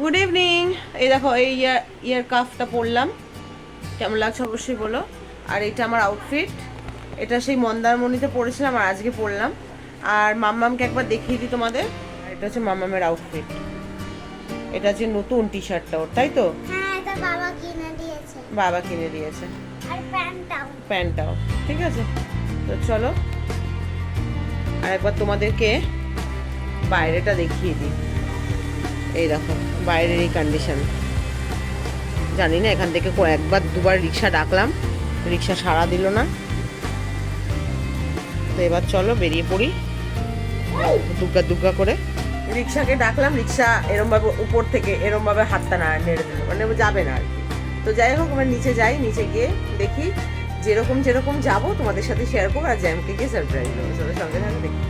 Good evening এই দেখো এই ইয়ার ইয়ার কাফটা পরলাম। কেমন লাগছে অবশ্যই বলো। আর এটা আমার আউটফিট এটা সেই মন্দারমণিতে পরেছিলাম আর আজকে পরলাম। আর মাম্মামকে একবার দেখিয়ে দিই তোমাদের। এটা হচ্ছে মাম্মামের আউটফিট এটা হচ্ছে নতুন টি শার্টটা ওর তাই তো? হ্যাঁ বাবা কিনে দিয়েছে। বাবা কিনে দিয়েছে। আর প্যান্টটাও। প্যান্টটাও। ঠিক আছে? তো চলো। আর একবার তোমাদেরকে বাইরেটা দেখিয়ে দিই। এই দেখো, বাইরের এই কন্ডিশন জানি না, এখান থেকে কয়েকবার দুবার রিক্সা ডাকলাম, রিক্সা সাড়া দিল না। তো এবার চলো বেরিয়ে পড়ি দুগ্গা দুগ্গা করে। রিক্সাকে ডাকলাম, রিক্সা এরমভাবে উপর থেকে এরমভাবে হাতটা না নেড়ে দিল মানে যাবে না আর তো যাই হোক, আমরা নিচে যাই, নিচে গিয়ে দেখি যেরকম যেরকম যাব, তোমাদের সাথে শেয়ার করব, আর জ্যামকে গিয়ে সারপ্রাইজ দেবো। সঙ্গে সঙ্গে দেখতে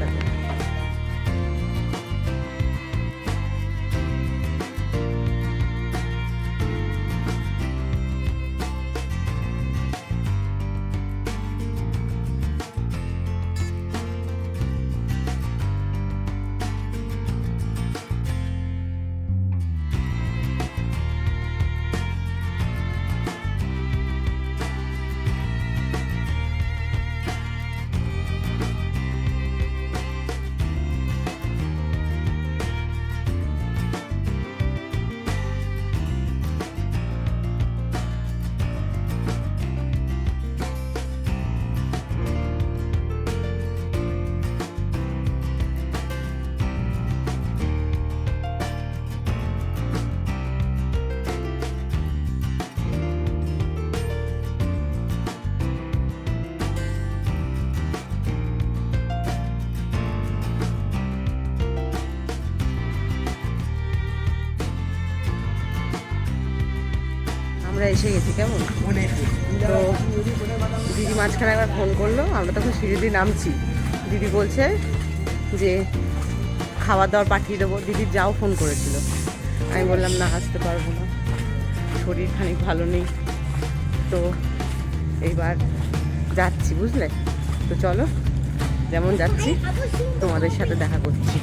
এসে গেছি কেমন? তো দিদি মাঝখানে একবার ফোন করল আমরা তখন সিঁড়ি নামছি। দিদি বলছে যে খাবার দাবার পাঠিয়ে দেবো। দিদির যাও ফোন করেছিল। আমি বললাম না আসতে পারব না। শরীর খানিক ভালো নেই। তো এইবার যাচ্ছি বুঝলে? তো চলো যেমন যাচ্ছি তোমাদের সাথে দেখা করছি।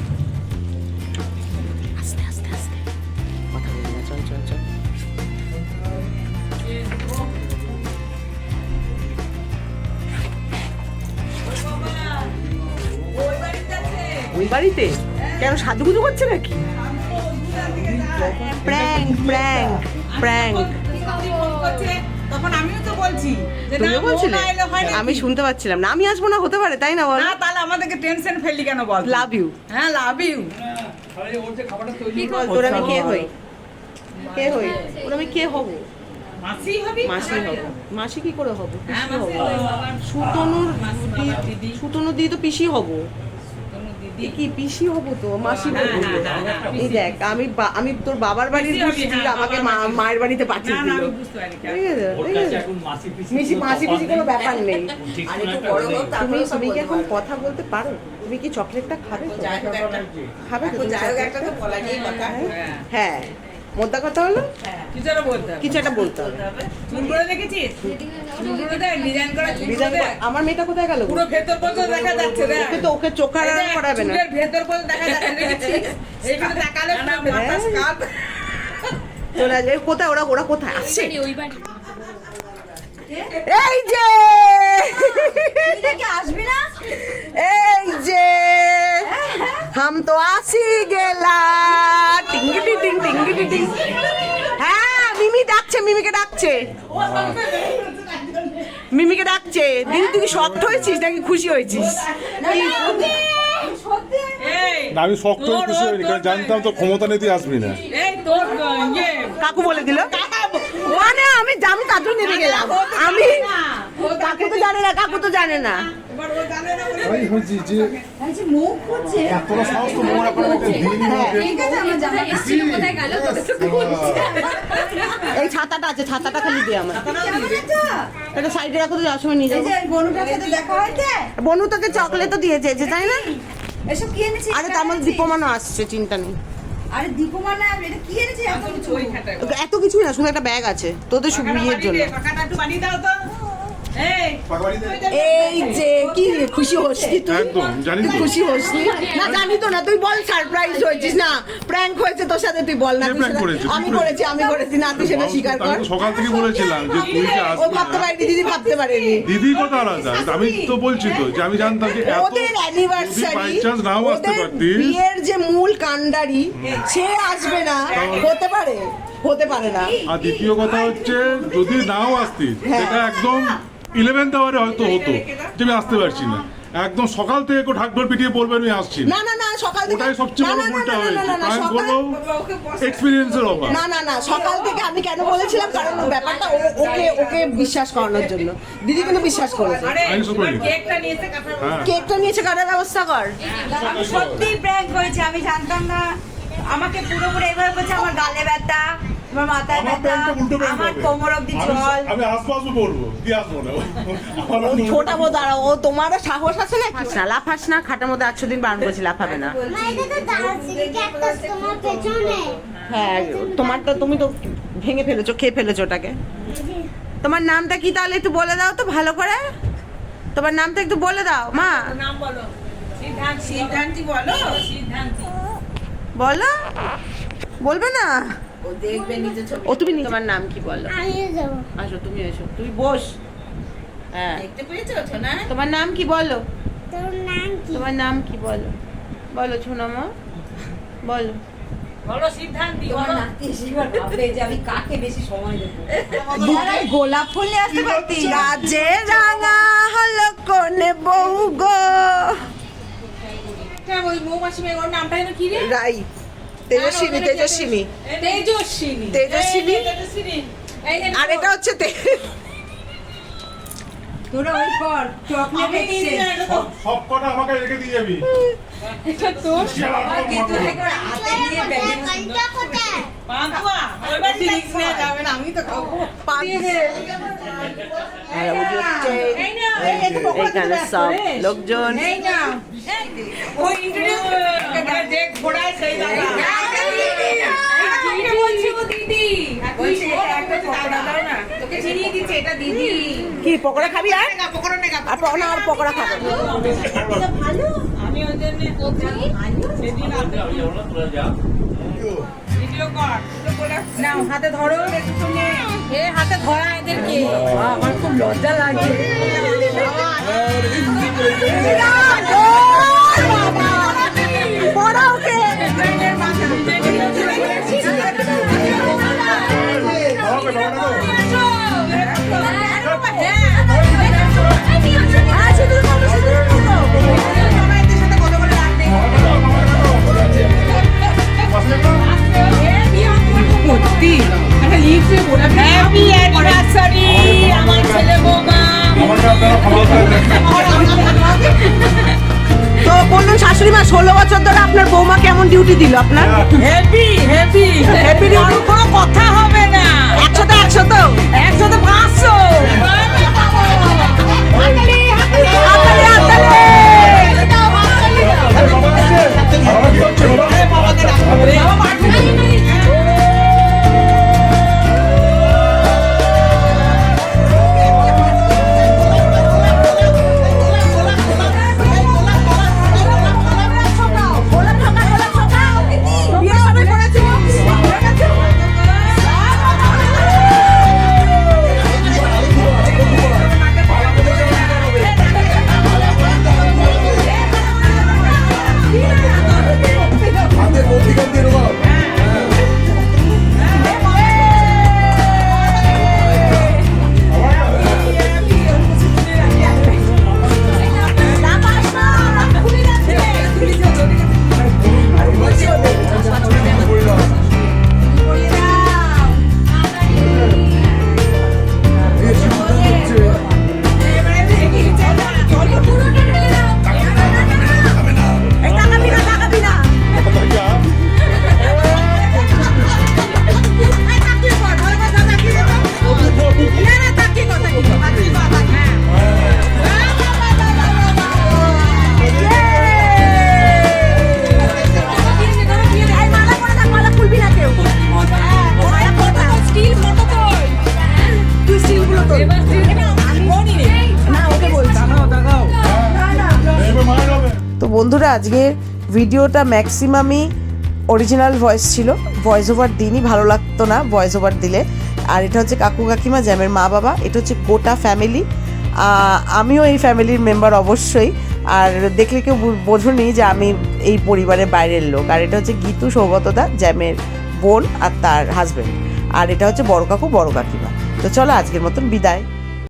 বাড়িতে? কেন সাজুগুজু করছে নাকি? Prank prank prank. তখন আমিও তো বলছি তুমিও বলছিলে? আমি শুনতে পাচ্ছিলাম না। আমি আসব না হতে পারে তাই না বল? না তাহলে আমাদেরকে টেনশন ফেললি কেন বল? লাভ ইউ হ্যাঁ লাভ ইউ তোর আমি কে হই? কে হই? তোর আমি কে হব? মাসি হবি? মাসি হব। মাসি কি করে হব? হ্যাঁ, পিসি হব। হব। সুতনুর দিদি। সুতনুর দিদি তো পিসি হব। কি পিসি হব তো মাসি হ্যাঁ, হ্যাঁ, হ্যাঁ, হ্যাঁ, এই দেখ আমি আমি তোর বাবার বাড়ির দুষ্টি হ্যাঁ, আমাকে মা- মায়ের বাড়িতে পাঠিয়ে না দিল আমি বুঝতে পারি ঠিক আছে ওর ঠিক আছে। এখন মাসি পিসি কোনো মাসি ব্যাপার নেই। তুমি তুমি কি এখন কথা বলতে পারো? তুমি কি চকলেটটা খাবে? তো? খাবে তো চকলেটটা? হ্যাঁ। হ্যাঁ মোদ্দা কথা হলো? কিছু একটা বলতে হবে। কিছু একটা বলতে হবে। চুল করে দেখেছিস? চুলগুলো দেখ ডিজাইন করা চুলগুলো দেখ। আমার মেয়েটা কোথায় গেল পুরো ভেতর পর্যন্ত দেখা যাচ্ছে ওকে তো ওকে চোখ আর করাবে না। চুলের ভেতর পর্যন্ত দেখা যাচ্ছে দেখেছিস? এইখানে দেখালে মাথা হ্যাঁ। স্কাল্প চলে আসবে। কোথায় ওরা ওরা কোথায়? আসছে। এই যে! আসবি না? এই যে! হাম তো আসি গেলা টিঙ্গিটি টিং টিঙ্গিটি টিং হ্যাঁ মিমি ডাকছে মিমিকে ডাকছে। মিমিকে ডাকছে। দিদি তুই কি শক্ত হয়েছিস নাকি খুশি হয়েছিস? না আমি শক্ত হয়ে খুশি হইনি কারণ জানতাম তো ক্ষমতা নিয়ে তুই আসবি না। কাকু বলে দিল। মানে আমি আমি তার জন্য নেমে গেলাম আমি কাকু তো জানে না কাকু তো জানে না। এই ছাতাটা আছে ছাতাটা খালি দিয়ে আমার এটা সাইডে রাখো তো যাওয়ার সময় নিয়ে যাব বনু তোকে চকলেট তো দিয়েছে তাই না। এসব কি আরে তার মধ্যে দীপমানও আসছে চিন্তা নেই। আরে দীপমানা এটা কি এনেছিস? এত কিছু। এত না শুধু একটা ব্যাগ আছে। তোদের শুধু বিয়ের জন্য। পাখাটা একটু বানিয়ে দাও তো। এই এই যে কি খুশি হসনি তুই? খুশি হসনি না জানি তো না তুই বল সারপ্রাইজ হয়েছিস না? প্র্যাঙ্ক হয়েছে তোর সাথে তুই বল না কে? আমি করেছি আমি করেছি না তুই সেটা স্বীকার কর। সকাল থেকে বলেছিলাম যে তুই যে ও ভাবতে। পারেনি দিদি ভাবতে পারেনি। দিদি কথা আলাদা? আমি তো বলছি তো যে আমি জানতাম যে এত ওদের অ্যানিভার্সারি চান্স নাও আসতে পারতিস। বিয়ের যে মূল কাণ্ডারি সে আসবে না। হতে পারে হতে পারে না। আর দ্বিতীয় কথা হচ্ছে যদি নাও আসতিস সেটা একদম ইলেভেন্থ আওয়ারে হয়তো হতো। যে আমি আসতে পারছি না। একদম সকাল থেকে কেউ ঢাকঢোল পিটিয়ে বলবে আমি আসছি না। না না সকাল থেকে ওটাই সবচেয়ে বড় ভুলটা না, না, হয়েছে। না, না, প্রাণ সকাল- অভাব। না না না সকাল থেকে আমি কেন বলেছিলাম? কারণ ব্যাপারটা ও- ওকে ওকে বিশ্বাস করানোর জন্য। দিদি কিন্তু বিশ্বাস করেছে? আমি করিনি। কেকটা নিয়ে এসে হ্যাঁ। কেকটা নিয়েছে কাটার ব্যবস্থা কর। আমি সত্যি প্র্যাঙ্ক করেছি আমি জানতাম না। আমাকে পুরোপুরি এভাবে বলছে আমার গালে ব্যথা। আমার মাথায় ব্যথা আমার কোমর অব্দি জল। আমি আসব বলব কি আসব না? ছোটাবো দাঁড়াও ও তোমারও সাহস আছে না না লাফাস না খাটার মধ্যে আটশো দিন বারণ করছি লাফাবে না। হ্যাঁ তোমারটা তুমি তো ভেঙে ফেলেছো খেয়ে ফেলেছো ওটাকে। তোমার নামটা কি তাহলে একটু বলে দাও তো ভালো করে? তোমার নামটা একটু বলে দাও মা। নাম বলো। সিদ্ধান্তি সিদ্ধান্তি বলো। বলো। বলবে না? ও দেখবে নিজে ছবি। ও তুমি তোমার নাম কি বলো? আসো তুমি এসো। তুমি বস। হ্যাঁ। দেখতে পেয়েছ না তোমার নাম কি বলো? তোর নাম কি? তোমার নাম কি বলো? বলো ছুনামা বলো। বলো সিদ্ধান্তি তোমার বলো নাতি এসেবার ভাববে যে আমি কাকে বেশি সময় দেবো। গোলাপ ফুল নিয়ে আসতে পারতি? রাজে রাঙা হলো কোনে বউ গো। হ্যাঁ ওই মৌমাছি মেয়ে নামটা কি রে? রাই তেজস্বিনী তেজস্বিনী। তেজস্বিনী। তেজস্বিনী। তেজস্বিনী। আর এটা হচ্ছে তে তোরা ওই কর চকলেট আমি নিয়ে এসছে নিলাম, এটা তো সব কটা আমাকে রেখে দিয়ে যাবি। এটা পান্তুয়া ওই বাড়ি আমি তো খাব। আর ওই যে হচ্ছে এইখানে সব লোকজন কি পকোড়া খাবি আর না পকোড়া আর পকোড়া আর পকোড়া খাব আমি ওই জন্য নাও হাতে ধরো এ হাতে ধরা এদেরকে আমার খুব লজ্জা লাগে পড়া সত্যি। একটা লিখছে বলে হ্যাপি অ্যানিভার্সারি আমার ছেলে বৌমা। তো বলুন শাশুড়ি মা ষোলো বছর ধরে আপনার বৌমা কেমন ডিউটি দিল আপনার? হ্যাপি হ্যাপি হ্যাপি কোনো কথা হবে না। একশো তো একশো তো? একসাথে পাঁচশো। হাতালে হাতালে বন্ধুরা, আজকে ভিডিওটা ম্যাক্সিমামই অরিজিনাল ভয়েস ছিল। ভয়েস ওভার দিনই ভালো লাগতো না ভয়েস ওভার দিলে। আর এটা হচ্ছে কাকু কাকিমা জ্যামের মা বাবা, এটা হচ্ছে গোটা ফ্যামিলি আমিও এই ফ্যামিলির মেম্বার অবশ্যই। আর দেখলে কেউ বোঝুনি যে আমি এই পরিবারের বাইরের লোক। আর এটা হচ্ছে গীতু সৌগতদা, জ্যামের বোন আর তার হাজবেন্ড আর এটা হচ্ছে বড় কাকু, বড় কাকিমা। তো চলো আজকের মতন বিদায়।